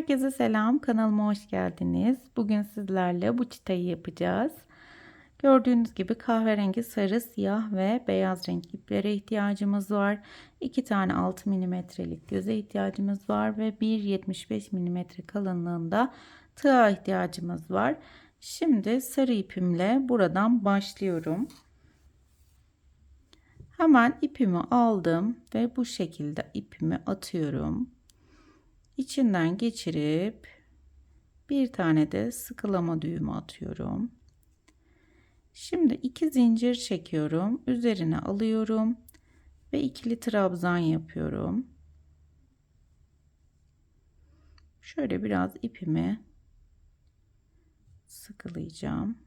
Herkese selam, kanalıma hoş geldiniz. Bugün sizlerle bu çıtayı yapacağız. Gördüğünüz gibi kahverengi, sarı, siyah ve beyaz renk iplere ihtiyacımız var. 2 tane 6 mm'lik göze ihtiyacımız var ve 1.75 mm kalınlığında tığa ihtiyacımız var. Şimdi sarı ipimle buradan başlıyorum. Hemen ipimi aldım ve bu şekilde ipimi atıyorum içinden geçirip bir tane de sıkılama düğümü atıyorum. Şimdi iki zincir çekiyorum. Üzerine alıyorum ve ikili trabzan yapıyorum. Şöyle biraz ipimi sıkılayacağım.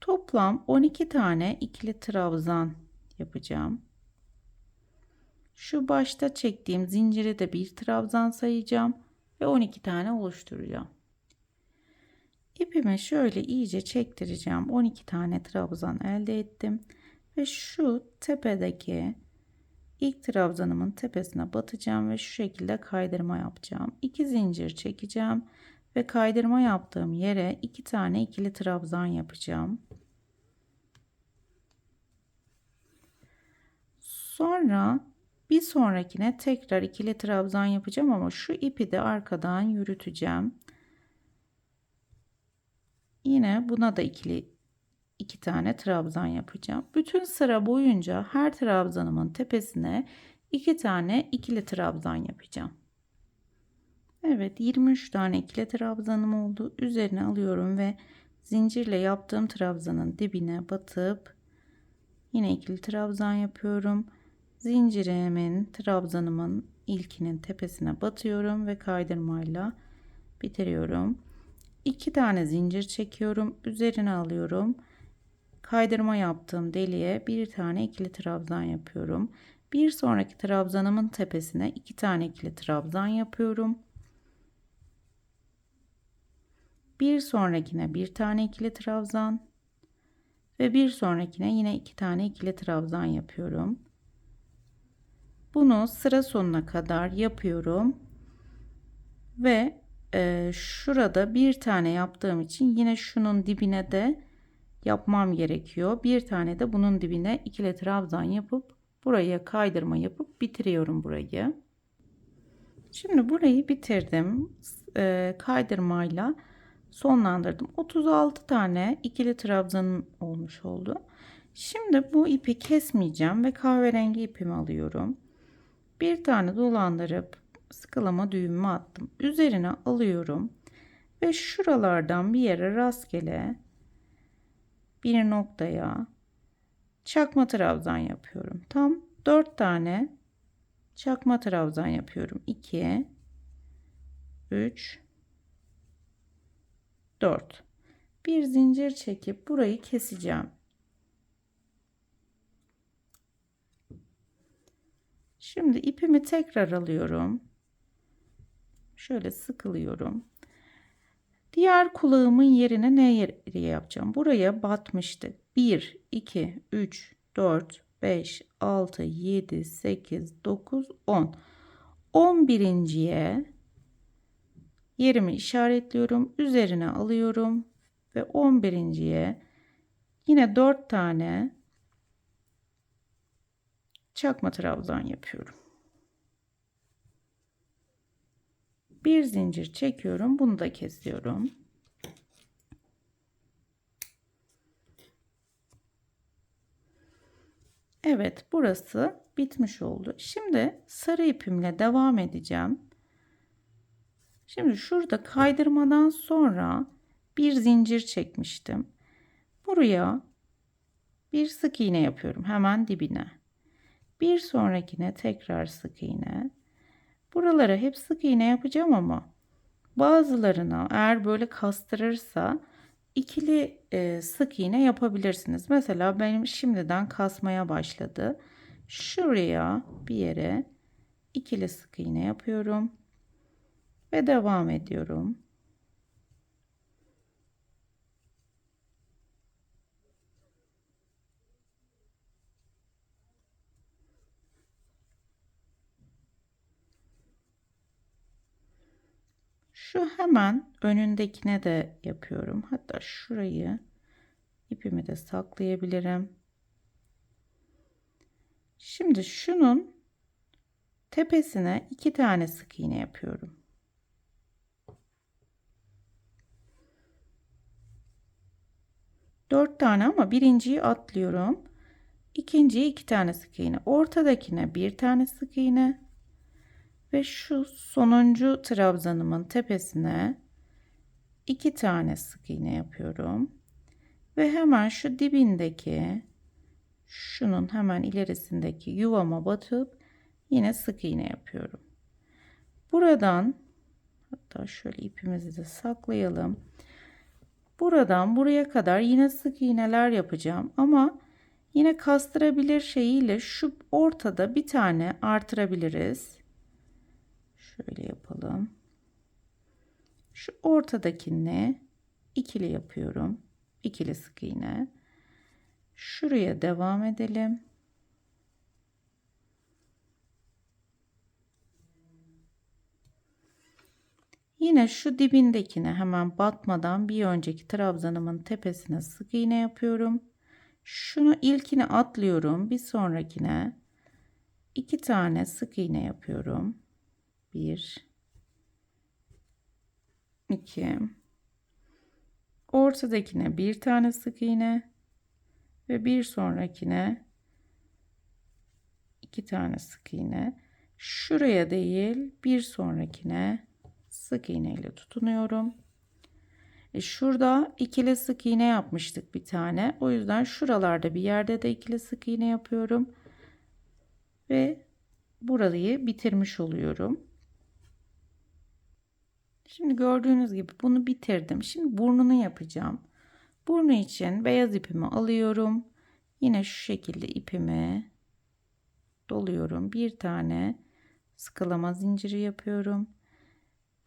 Toplam 12 tane ikili trabzan yapacağım. Şu başta çektiğim zincire de bir trabzan sayacağım ve 12 tane oluşturacağım. İpimi şöyle iyice çektireceğim. 12 tane trabzan elde ettim ve şu tepedeki ilk trabzanımın tepesine batacağım ve şu şekilde kaydırma yapacağım. 2 zincir çekeceğim ve kaydırma yaptığım yere 2 tane ikili trabzan yapacağım. Sonra bir sonrakine tekrar ikili trabzan yapacağım ama şu ipi de arkadan yürüteceğim. Yine buna da ikili iki tane trabzan yapacağım. Bütün sıra boyunca her trabzanımın tepesine iki tane ikili trabzan yapacağım. Evet 23 tane ikili trabzanım oldu. Üzerine alıyorum ve zincirle yaptığım trabzanın dibine batıp yine ikili trabzan yapıyorum zincirimin trabzanımın ilkinin tepesine batıyorum ve kaydırmayla bitiriyorum. İki tane zincir çekiyorum. Üzerine alıyorum. Kaydırma yaptığım deliğe bir tane ikili trabzan yapıyorum. Bir sonraki trabzanımın tepesine iki tane ikili trabzan yapıyorum. Bir sonrakine bir tane ikili trabzan ve bir sonrakine yine iki tane ikili trabzan yapıyorum. Bunu sıra sonuna kadar yapıyorum. Ve e, şurada bir tane yaptığım için yine şunun dibine de yapmam gerekiyor. Bir tane de bunun dibine ikili trabzan yapıp buraya kaydırma yapıp bitiriyorum burayı. Şimdi burayı bitirdim. E, kaydırmayla sonlandırdım. 36 tane ikili trabzanım olmuş oldu. Şimdi bu ipi kesmeyeceğim ve kahverengi ipimi alıyorum bir tane dolandırıp sıkılama düğümü attım. Üzerine alıyorum ve şuralardan bir yere rastgele bir noktaya çakma trabzan yapıyorum. Tam 4 tane çakma trabzan yapıyorum. 2 3 4 bir zincir çekip burayı keseceğim. Şimdi ipimi tekrar alıyorum. Şöyle sıkılıyorum. Diğer kulağımın yerine ne yeri yapacağım? Buraya batmıştık. 1, 2, 3, 4, 5, 6, 7, 8, 9, 10. 11.ye yerimi işaretliyorum. Üzerine alıyorum ve 11.ye yine 4 tane çakma trabzan yapıyorum. Bir zincir çekiyorum. Bunu da kesiyorum. Evet burası bitmiş oldu. Şimdi sarı ipimle devam edeceğim. Şimdi şurada kaydırmadan sonra bir zincir çekmiştim. Buraya bir sık iğne yapıyorum hemen dibine. Bir sonrakine tekrar sık iğne. Buralara hep sık iğne yapacağım ama bazılarına eğer böyle kastırırsa ikili e, sık iğne yapabilirsiniz. Mesela benim şimdiden kasmaya başladı. Şuraya bir yere ikili sık iğne yapıyorum ve devam ediyorum. Şu hemen önündekine de yapıyorum. Hatta şurayı ipimi de saklayabilirim. Şimdi şunun tepesine iki tane sık iğne yapıyorum. Dört tane ama birinciyi atlıyorum. İkinciye iki tane sık iğne. Ortadakine bir tane sık iğne. Ve şu sonuncu trabzanımın tepesine iki tane sık iğne yapıyorum. Ve hemen şu dibindeki şunun hemen ilerisindeki yuvama batıp yine sık iğne yapıyorum. Buradan hatta şöyle ipimizi de saklayalım. Buradan buraya kadar yine sık iğneler yapacağım ama yine kastırabilir şeyiyle şu ortada bir tane artırabiliriz. Şöyle yapalım. Şu ortadakini ikili yapıyorum. İkili sık iğne. Şuraya devam edelim. Yine şu dibindekine hemen batmadan bir önceki trabzanımın tepesine sık iğne yapıyorum. Şunu ilkini atlıyorum. Bir sonrakine iki tane sık iğne yapıyorum. Bir, iki, ortadakine bir tane sık iğne ve bir sonrakine iki tane sık iğne. Şuraya değil bir sonrakine sık iğne ile tutunuyorum. E şurada ikili sık iğne yapmıştık bir tane. O yüzden şuralarda bir yerde de ikili sık iğne yapıyorum. Ve burayı bitirmiş oluyorum. Şimdi gördüğünüz gibi bunu bitirdim. Şimdi burnunu yapacağım. Burnu için beyaz ipimi alıyorum. Yine şu şekilde ipimi doluyorum. Bir tane sıkılama zinciri yapıyorum.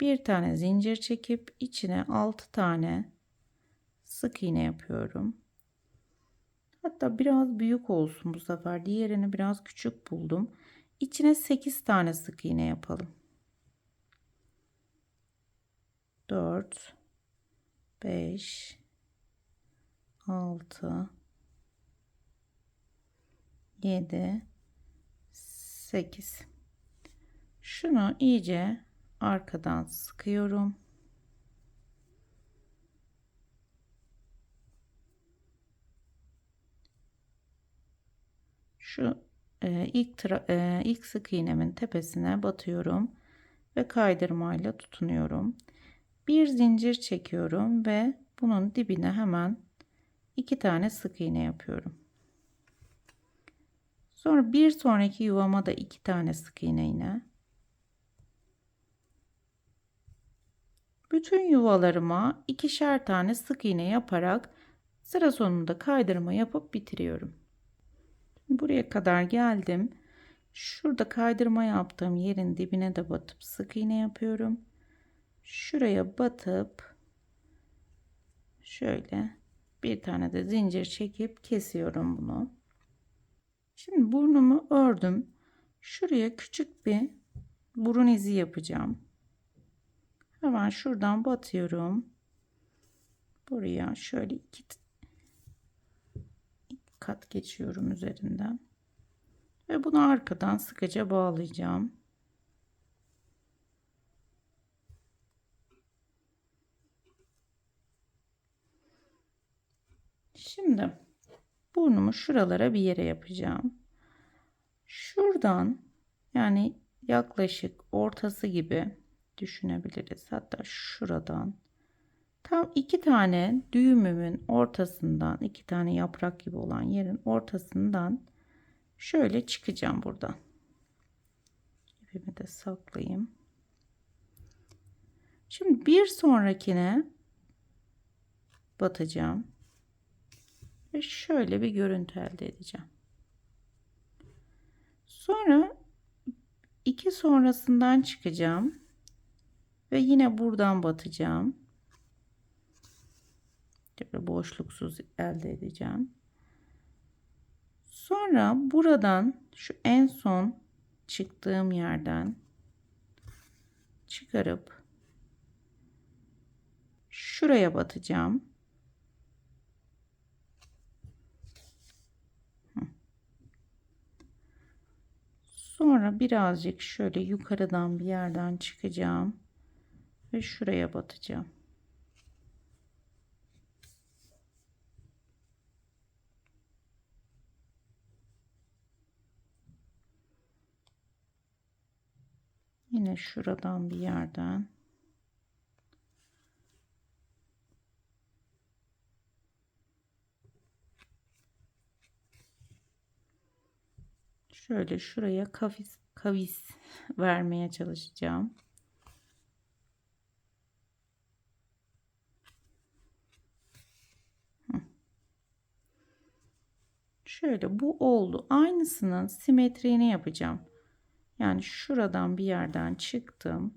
Bir tane zincir çekip içine 6 tane sık iğne yapıyorum. Hatta biraz büyük olsun bu sefer. Diğerini biraz küçük buldum. İçine 8 tane sık iğne yapalım. 4 5 6 7 8 Şunu iyice arkadan sıkıyorum. Şu e, ilk e, ilk sık iğnemin tepesine batıyorum ve kaydırmayla tutunuyorum. Bir zincir çekiyorum ve bunun dibine hemen iki tane sık iğne yapıyorum. Sonra bir sonraki yuvama da iki tane sık iğne yine. Bütün yuvalarıma ikişer tane sık iğne yaparak sıra sonunda kaydırma yapıp bitiriyorum. Buraya kadar geldim. Şurada kaydırma yaptığım yerin dibine de batıp sık iğne yapıyorum. Şuraya batıp şöyle bir tane de zincir çekip kesiyorum bunu. Şimdi burnumu ördüm. Şuraya küçük bir burun izi yapacağım. Hemen şuradan batıyorum. Buraya şöyle iki, iki kat geçiyorum üzerinden. Ve bunu arkadan sıkıca bağlayacağım. Şimdi burnumu şuralara bir yere yapacağım. Şuradan yani yaklaşık ortası gibi düşünebiliriz. Hatta şuradan tam iki tane düğümümün ortasından iki tane yaprak gibi olan yerin ortasından şöyle çıkacağım buradan. İpimi de saklayayım. Şimdi bir sonrakine batacağım. Ve şöyle bir görüntü elde edeceğim. Sonra iki sonrasından çıkacağım. Ve yine buradan batacağım. Böyle boşluksuz elde edeceğim. Sonra buradan şu en son çıktığım yerden çıkarıp şuraya batacağım. Sonra birazcık şöyle yukarıdan bir yerden çıkacağım ve şuraya batacağım. Yine şuradan bir yerden şöyle şuraya kavis kavis vermeye çalışacağım. Şöyle bu oldu. Aynısının simetriğini yapacağım. Yani şuradan bir yerden çıktım.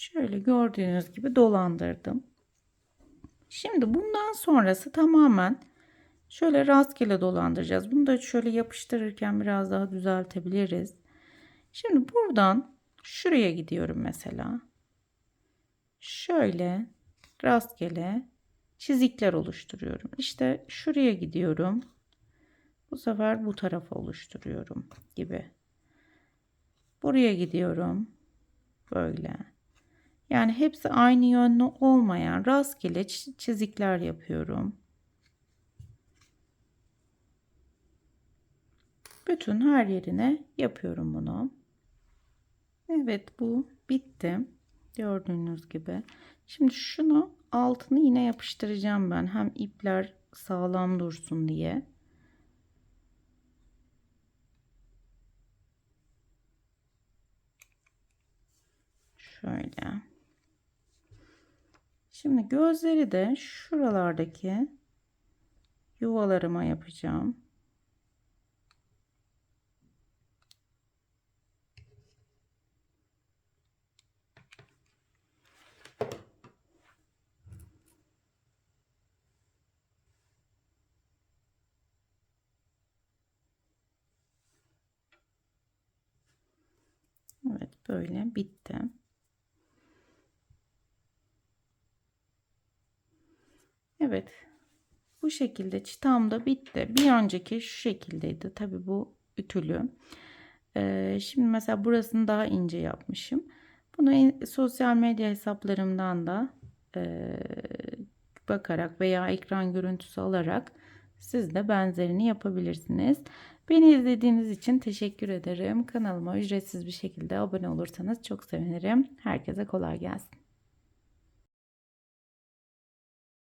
Şöyle gördüğünüz gibi dolandırdım. Şimdi bundan sonrası tamamen şöyle rastgele dolandıracağız. Bunu da şöyle yapıştırırken biraz daha düzeltebiliriz. Şimdi buradan şuraya gidiyorum mesela. Şöyle rastgele çizikler oluşturuyorum. İşte şuraya gidiyorum. Bu sefer bu tarafa oluşturuyorum gibi. Buraya gidiyorum. Böyle. Yani hepsi aynı yönlü olmayan rastgele çizikler yapıyorum. Bütün her yerine yapıyorum bunu. Evet bu bitti. Gördüğünüz gibi. Şimdi şunu altını yine yapıştıracağım ben. Hem ipler sağlam dursun diye. Şöyle. Şimdi gözleri de şuralardaki yuvalarıma yapacağım. Evet böyle bitti. Evet. Bu şekilde çıtam da bitti. Bir önceki şu şekildeydi. Tabi bu ütülü. Ee, şimdi mesela burasını daha ince yapmışım. Bunu sosyal medya hesaplarımdan da e, bakarak veya ekran görüntüsü alarak siz de benzerini yapabilirsiniz. Beni izlediğiniz için teşekkür ederim. Kanalıma ücretsiz bir şekilde abone olursanız çok sevinirim. Herkese kolay gelsin.